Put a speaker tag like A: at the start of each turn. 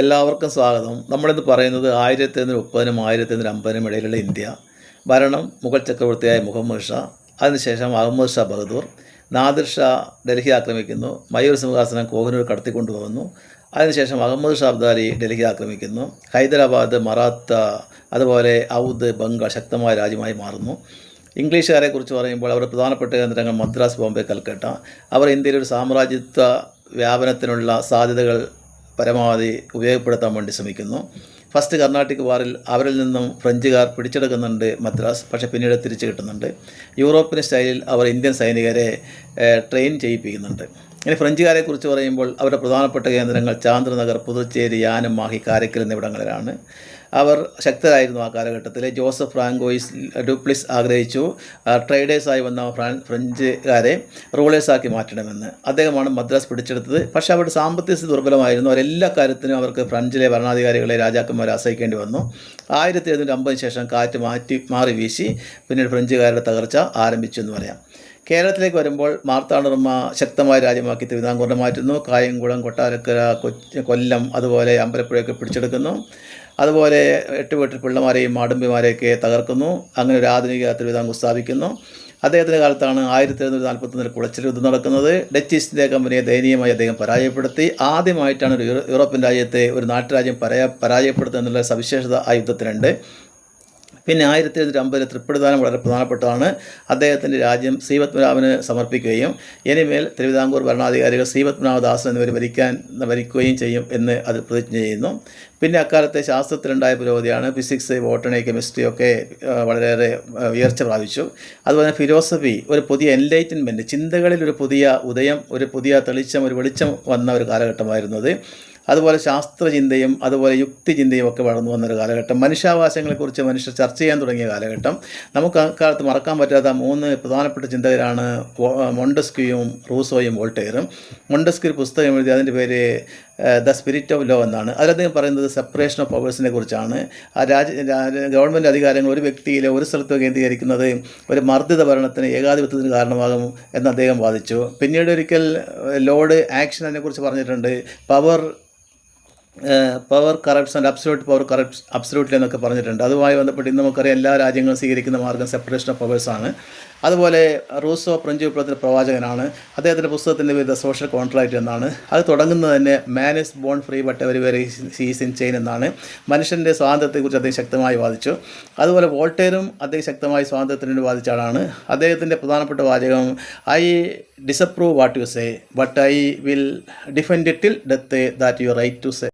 A: എല്ലാവർക്കും സ്വാഗതം. നമ്മളിന്ന് പറയുന്നത് ആയിരത്തി എഴുന്നൂറ്റി മുപ്പതിനും ആയിരത്തി എഴുന്നൂറ്റി അമ്പതിനും ഇടയിലുള്ള ഇന്ത്യ. ഭരണം മുഗൾ ചക്രവർത്തിയായ മുഹമ്മദ് ഷാ അതിനുശേഷം അഹമ്മദ് ഷാ ബഹദൂർ നാദിർ ഷാ ഡൽഹി ആക്രമിക്കുന്നു മയൂർ സിംഹാസനം കോഹിനൂർ കടത്തിക്കൊണ്ടുപോകുന്നു അതിനുശേഷം അഹമ്മദ് ഷാ അബ്ദാലി ഡൽഹി ആക്രമിക്കുന്നു ഹൈദരാബാദ് മറാത്ത അതുപോലെ ഔദ് ബംഗാൾ ശക്തമായ രാജ്യമായി മാറുന്നു. ഇംഗ്ലീഷുകാരെ കുറിച്ച് പറയുമ്പോൾ അവരുടെ പ്രധാനപ്പെട്ട കേന്ദ്രങ്ങൾ മദ്രാസ് ബോംബെ കൽക്കട്ട. അവർ ഇന്ത്യയിൽ ഒരു സാമ്രാജ്യത്വ വ്യാപനത്തിനുള്ള സാധ്യതകൾ പരമാവധി ഉപയോഗപ്പെടുത്താൻ വേണ്ടി ശ്രമിക്കുന്നു. ഫസ്റ്റ് കർണാട്ടിക് വാറിൽ അവരിൽ നിന്നും ഫ്രഞ്ചുകാർ പിടിച്ചെടുക്കുന്നുണ്ട് മദ്രാസ്. പക്ഷേ പിന്നീട് തിരിച്ചു കിട്ടുന്നുണ്ട്. യൂറോപ്യൻ സ്റ്റൈലിൽ അവർ ഇന്ത്യൻ സൈനികരെ ട്രെയിൻ ചെയ്യിപ്പിക്കുന്നുണ്ട്. ഇനി ഫ്രഞ്ചുകാരെ കുറിച്ച് പറയുമ്പോൾ അവരുടെ പ്രധാനപ്പെട്ട കേന്ദ്രങ്ങൾ ചാന്ദ്രനഗർ പുതുച്ചേരി യാനം മാഹി കാരക്കൽ എന്നിവിടങ്ങളിലാണ് അവർ ശക്തരായിരുന്നു ആ കാലഘട്ടത്തിൽ ജോസഫ് ഫ്രാങ്കോയിസ് ഡുപ്ലിസ് ആഗ്രഹിച്ചു. ട്രേഡേഴ്സായി വന്ന ഫ്രഞ്ചുകാരെ റൂളേഴ്സാക്കി മാറ്റണമെന്ന്. അദ്ദേഹമാണ് മദ്രാസ് പിടിച്ചെടുത്തത്. പക്ഷേ അവരുടെ സാമ്പത്തിക സ്ഥിതി ദുർബലമായിരുന്നു. അവരെല്ലാ കാര്യത്തിനും അവർക്ക് ഫ്രഞ്ചിലെ ഭരണാധികാരികളെ രാജാക്കന്മാരെ ആശ്രയിക്കേണ്ടി വന്നു. ആയിരത്തി എഴുന്നൂറ്റി അമ്പതിന് ശേഷം കാറ്റ് മാറ്റി മാറി വീശി പിന്നീട് ഫ്രഞ്ചുകാരുടെ തകർച്ച ആരംഭിച്ചു എന്ന് പറയാം. കേരളത്തിലേക്ക് വരുമ്പോൾ മാർത്താണ്ഡർമ്മ ശക്തമായ രാജ്യമാക്കി തിരുവിതാംകൂറിനെ മാറ്റുന്നു. കായംകുളം കൊട്ടാരക്കര കൊല്ലം അതുപോലെ അമ്പലപ്പുഴയൊക്കെ പിടിച്ചെടുക്കുന്നു. അതുപോലെ എട്ട് വീട്ടിൽ പിള്ളമാരെയും മാടുമ്പിമാരെയൊക്കെ തകർക്കുന്നു. അങ്ങനെ ഒരു ആധുനിക തിരുവിതാംകൂർ സ്ഥാപിക്കുന്നു. അദ്ദേഹത്തിന്റെ കാലത്താണ് ആയിരത്തി എഴുന്നൂറ്റി നാൽപ്പത്തൊന്നിൽ കുളച്ചിൽ യുദ്ധം നടക്കുന്നത്. ഡച്ച് ഈസ്റ്റ് ഇന്ത്യ കമ്പനിയെ ദയനീയമായി അദ്ദേഹം പരാജയപ്പെടുത്തി. ആദ്യമായിട്ടാണ് ഒരു യൂറോപ്യൻ രാജ്യത്തെ ഒരു നാട്ടുരാജ്യം പരാ പരാജയപ്പെടുത്തുക എന്നുള്ള സവിശേഷത ആ യുദ്ധത്തിനുണ്ട്. പിന്നെ ആയിരത്തി എഴുന്നൂറ്റി അമ്പതിൽ തൃപ്പടിദാനം വളരെ പ്രധാനപ്പെട്ടതാണ്. അദ്ദേഹത്തിന്റെ രാജ്യം ശ്രീപത്മനാഭന് സമർപ്പിക്കുകയും ഇനിമേൽ തിരുവിതാംകൂർ ഭരണാധികാരികൾ ശ്രീപത്മനാഭദാസൻ എന്നിവർ ഭരിക്കാൻ ഭരിക്കുകയും ചെയ്യും എന്ന് അത് പ്രതിജ്ഞ ചെയ്യുന്നു. പിന്നെ അക്കാലത്തെ ശാസ്ത്രത്തിലുണ്ടായ പുരോഗതിയാണ് ഫിസിക്സ് ബോട്ടണി കെമിസ്ട്രി ഒക്കെ വളരെയേറെ ഉയർച്ച പ്രാപിച്ചു. അതുപോലെ തന്നെ ഫിലോസഫി ഒരു പുതിയ എൻലൈറ്റൻമെന്റ് ചിന്തകളിൽ ഒരു പുതിയ ഉദയം ഒരു പുതിയ തെളിച്ചം ഒരു വെളിച്ചം വന്ന ഒരു കാലഘട്ടമായിരുന്നത് അതുപോലെ ശാസ്ത്രചിന്തയും അതുപോലെ യുക്തിചിന്തയും ഒക്കെ വളർന്നു വന്നൊരു കാലഘട്ടം. മനുഷ്യാവകാശങ്ങളെക്കുറിച്ച് മനുഷ്യർ ചർച്ച ചെയ്യാൻ തുടങ്ങിയ കാലഘട്ടം. നമുക്ക് അക്കാലത്ത് മറക്കാൻ പറ്റാത്ത മൂന്ന് പ്രധാനപ്പെട്ട ചിന്തകരാണ് മൊണ്ടസ്ക്യൂയും റൂസോയും വോൾട്ടെയറും മൊണ്ടസ്ക്യൂ പുസ്തകം എഴുതി അതിന്റെ പേര് ദ സ്പിരിറ്റ് ഓഫ് ലോ എന്നാണ്. അതിലദ്ദേഹം പറയുന്നത് സെപ്പറേഷൻ ഓഫ് പവേഴ്സിനെ കുറിച്ചാണ്. ആ രാജ്യ ഗവൺമെന്റ് അധികാരങ്ങൾ ഒരു വ്യക്തിയിലെ ഒരു സ്ഥലത്ത് കേന്ദ്രീകരിക്കുന്നത് ഒരു മർദ്ദിത ഭരണത്തിന് ഏകാധിപത്യത്തിന് കാരണമാകും എന്ന് അദ്ദേഹം വാദിച്ചു. പിന്നീട് ഒരിക്കൽ ലോഡ് ആക്ഷൻ അതിനെക്കുറിച്ച് പറഞ്ഞിട്ടുണ്ട്. Power power corruption absolute power corruption absolutely എന്നൊക്കെ പറഞ്ഞിട്ടുണ്ട്. അതുമായി ബന്ധപ്പെട്ട് ഇന്ന് നമുക്കറിയാം എല്ലാ രാജ്യങ്ങളും സ്വീകരിക്കുന്ന മാർഗം സെപ്പറേഷൻ ഓഫ് പവേഴ്സാണ് അതുപോലെ റൂസോ ഫ്രഞ്ച് വിപ്ലവത്തിന്റെ പ്രവാചകനാണ്. അദ്ദേഹത്തിന്റെ പുസ്തകത്തിന്റെ പേര് സോഷ്യൽ കോൺട്രാക്റ്റ് എന്നാണ്. അത് തുടങ്ങുന്നത് തന്നെ man is born free but every very sees in chain എന്നാണ്. മനുഷ്യന്റെ സ്വാതന്ത്ര്യത്തെക്കുറിച്ച് അദ്ദേഹം ശക്തമായി വാദിച്ചു. അതുപോലെ വോൾട്ടേറും അദ്ദേഹം ശക്തമായി സ്വാതന്ത്ര്യത്തിന് വേണ്ടി വാദിച്ച ആളാണ്. അദ്ദേഹത്തിന്റെ പ്രധാനപ്പെട്ട വാചകം I disapprove what you say but I will defend till death that you right to say